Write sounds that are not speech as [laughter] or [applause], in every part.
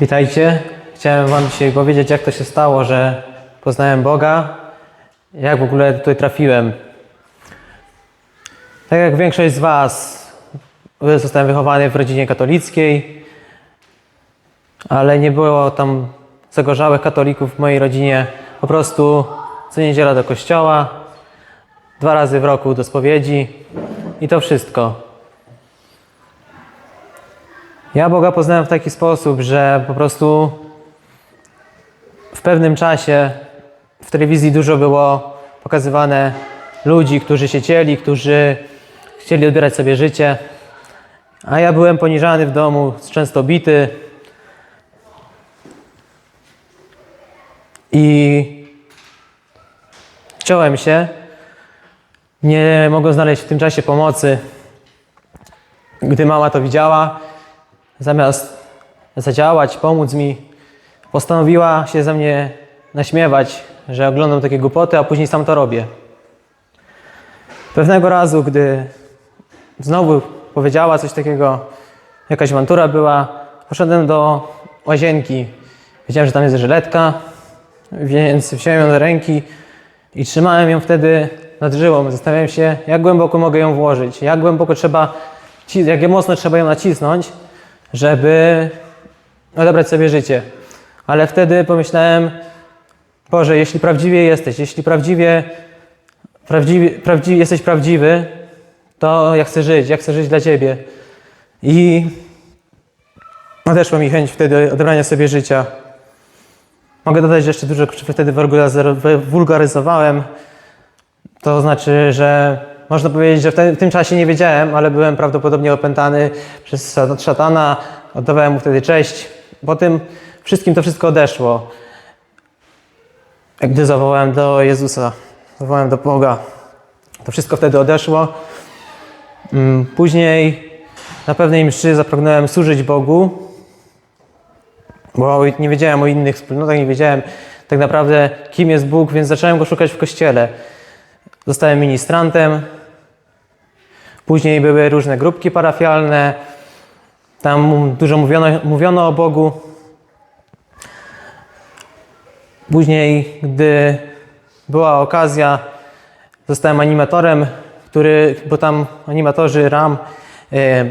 Witajcie. Chciałem Wam dzisiaj powiedzieć, jak to się stało, że poznałem Boga, jak w ogóle tutaj trafiłem. Tak jak większość z Was, zostałem wychowany w rodzinie katolickiej, ale nie było tam zagorzałych katolików w mojej rodzinie. Po prostu co niedziela do kościoła, dwa razy w roku do spowiedzi i to wszystko. Ja Boga poznałem w taki sposób, że po prostu w pewnym czasie w telewizji dużo było pokazywane ludzi, którzy się cieli, którzy chcieli odbierać sobie życie, a ja byłem poniżany w domu, często bity. I chciałem się, nie mogłem znaleźć w tym czasie pomocy. Gdy mama to widziała, zamiast zadziałać, pomóc mi, postanowiła się ze mnie naśmiewać, że oglądam takie głupoty, a później sam to robię. Pewnego razu, gdy znowu powiedziała coś takiego, jakaś awantura była, poszedłem do łazienki. Wiedziałem, że tam jest żyletka, więc wziąłem ją do ręki i trzymałem ją wtedy nad żyłą. Zastanawiałem się, jak głęboko mogę ją włożyć, jak głęboko trzeba, jak mocno trzeba ją nacisnąć, żeby odebrać sobie życie. Ale wtedy pomyślałem, Boże, jeśli prawdziwie jesteś, jeśli prawdziwie, prawdziwie, prawdziwie jesteś prawdziwy, to ja chcę żyć, ja chcę żyć dla Ciebie. I odeszła mi chęć wtedy odebrania sobie życia. Mogę dodać, że jeszcze dużo wtedy wulgaryzowałem. To znaczy, że można powiedzieć, że w, te, w tym czasie nie wiedziałem, ale byłem prawdopodobnie opętany przez szat- szatana. Oddawałem mu wtedy cześć. Po tym wszystkim to wszystko odeszło. Gdy zawołałem do Jezusa, zawołałem do Boga, to wszystko wtedy odeszło. Mm, Później na pewnej mszy zapragnąłem służyć Bogu, bo nie wiedziałem o innych wspólnotach, nie wiedziałem tak naprawdę, kim jest Bóg, więc zacząłem go szukać w kościele. Zostałem ministrantem. Później były różne grupki parafialne. Tam dużo mówiono, mówiono o Bogu. Później, gdy była okazja, zostałem animatorem, który, bo tam animatorzy RAM e,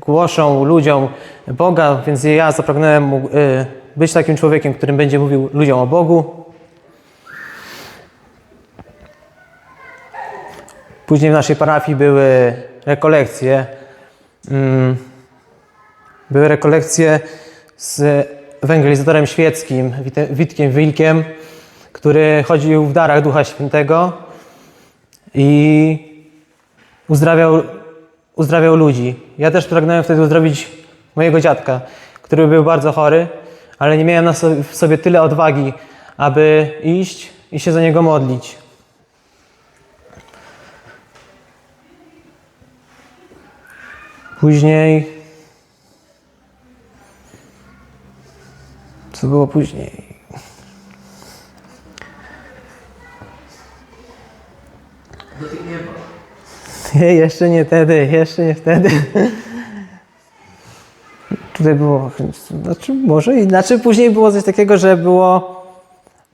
głoszą ludziom Boga, więc ja zapragnąłem e, być takim człowiekiem, którym będzie mówił ludziom o Bogu. Później w naszej parafii były rekolekcje. Mm, Były rekolekcje z ewangelizatorem świeckim, Witkiem Wilkiem, który chodził w darach Ducha Świętego i uzdrawiał, uzdrawiał ludzi. Ja też pragnąłem wtedy uzdrowić mojego dziadka, który był bardzo chory, ale nie miałem w sobie tyle odwagi, aby iść i się za niego modlić. Później. Co było później? Nie, jeszcze nie wtedy, jeszcze nie wtedy. Tutaj było, znaczy może znaczy później było coś takiego, że było,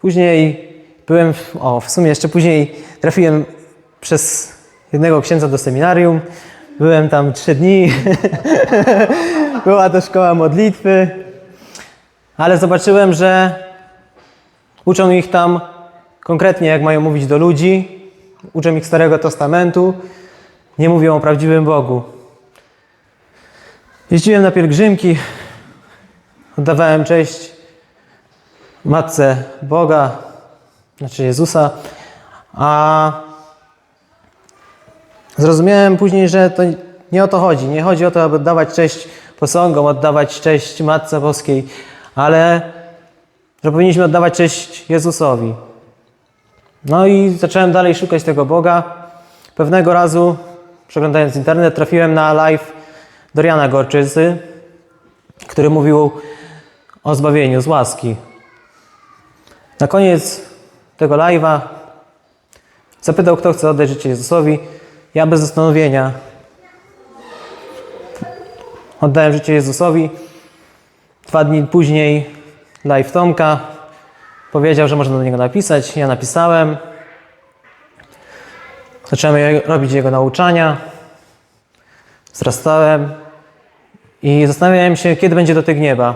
później byłem, w, o w sumie jeszcze później trafiłem przez jednego księdza do seminarium, byłem tam trzy dni, była to szkoła modlitwy, ale zobaczyłem, że uczą ich tam konkretnie, jak mają mówić do ludzi, uczą ich Starego Testamentu, nie mówią o prawdziwym Bogu. Jeździłem na pielgrzymki, oddawałem cześć Matce Boga, znaczy Jezusa, a zrozumiałem później, że to nie o to chodzi. Nie chodzi o to, aby oddawać cześć posągom, oddawać cześć Matce Boskiej, ale że powinniśmy oddawać cześć Jezusowi. No i zacząłem dalej szukać tego Boga. Pewnego razu, przeglądając internet, trafiłem na live Doriana Gorczycy, który mówił o zbawieniu z łaski. Na koniec tego live'a zapytał, kto chce oddać życie Jezusowi. Ja bez zastanowienia oddałem życie Jezusowi. Dwa dni później live Tomka powiedział, że można do niego napisać. Ja napisałem. Zacząłem robić jego nauczania. Wzrastałem i zastanawiałem się, kiedy będzie dotyk nieba.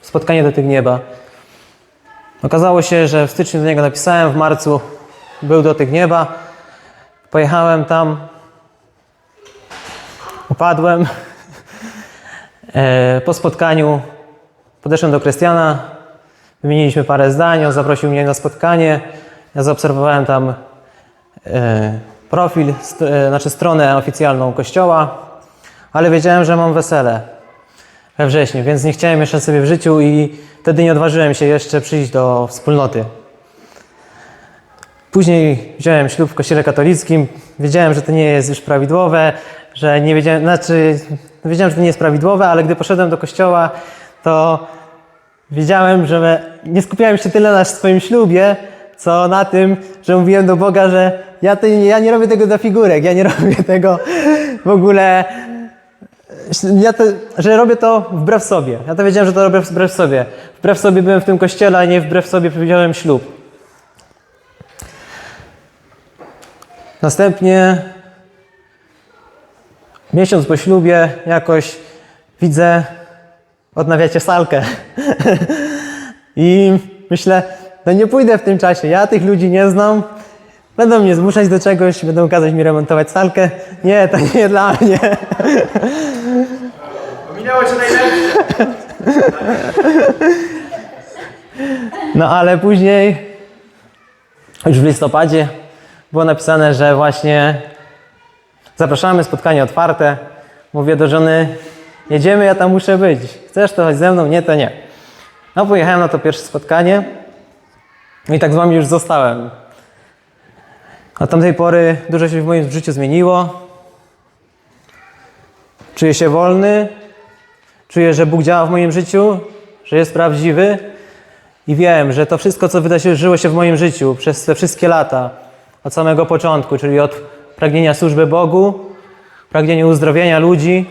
Spotkanie dotyk nieba. Okazało się, że w styczniu do niego napisałem, w marcu był dotyk nieba. Pojechałem tam, upadłem. [laughs] E, Po spotkaniu podeszłem do Krystiana, wymieniliśmy parę zdań, on zaprosił mnie na spotkanie. Ja zaobserwowałem tam e, profil, e, znaczy stronę oficjalną kościoła, ale wiedziałem, że mam wesele we wrześniu, więc nie chciałem jeszcze sobie w życiu i wtedy nie odważyłem się jeszcze przyjść do wspólnoty. Później wziąłem ślub w kościele katolickim. Wiedziałem, że to nie jest już prawidłowe, że nie wiedziałem, znaczy wiedziałem, że to nie jest prawidłowe, ale gdy poszedłem do kościoła, to wiedziałem, że nie skupiałem się tyle na swoim ślubie, co na tym, że mówiłem do Boga, że ja, to, ja nie robię tego dla figurek, ja nie [laughs] robię tego w ogóle ja to, że robię to wbrew sobie. Ja to wiedziałem, że to robię wbrew sobie. Wbrew sobie byłem w tym kościele, a nie wbrew sobie wziąłem ślub. Następnie miesiąc po ślubie jakoś widzę, odnawiacie salkę. [laughs] I myślę, no nie pójdę w tym czasie, ja tych ludzi nie znam. Będą mnie zmuszać do czegoś, będą kazać mi remontować salkę. Nie, to nie dla mnie. [laughs] Minęło cię najlepiej. No ale później, już w listopadzie, było napisane, że właśnie zapraszamy, spotkanie otwarte. Mówię do żony, jedziemy, ja tam muszę być. Chcesz to chodź ze mną? Nie, to nie. No pojechałem na to pierwsze spotkanie i tak z wami już zostałem. Od tamtej pory dużo się w moim życiu zmieniło. Czuję się wolny, czuję, że Bóg działa w moim życiu, że jest prawdziwy. I wiem, że to wszystko, co wydarzyło się w moim życiu przez te wszystkie lata, od samego początku, czyli od pragnienia służby Bogu, pragnienia uzdrowienia ludzi,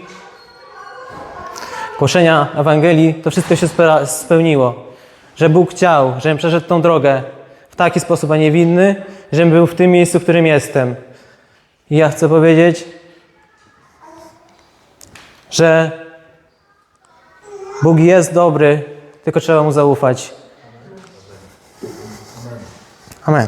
głoszenia Ewangelii, to wszystko się spełniło. Że Bóg chciał, żebym przeszedł tą drogę w taki sposób, a nie w inny, żebym był w tym miejscu, w którym jestem. I ja chcę powiedzieć, że Bóg jest dobry, tylko trzeba Mu zaufać. Amen.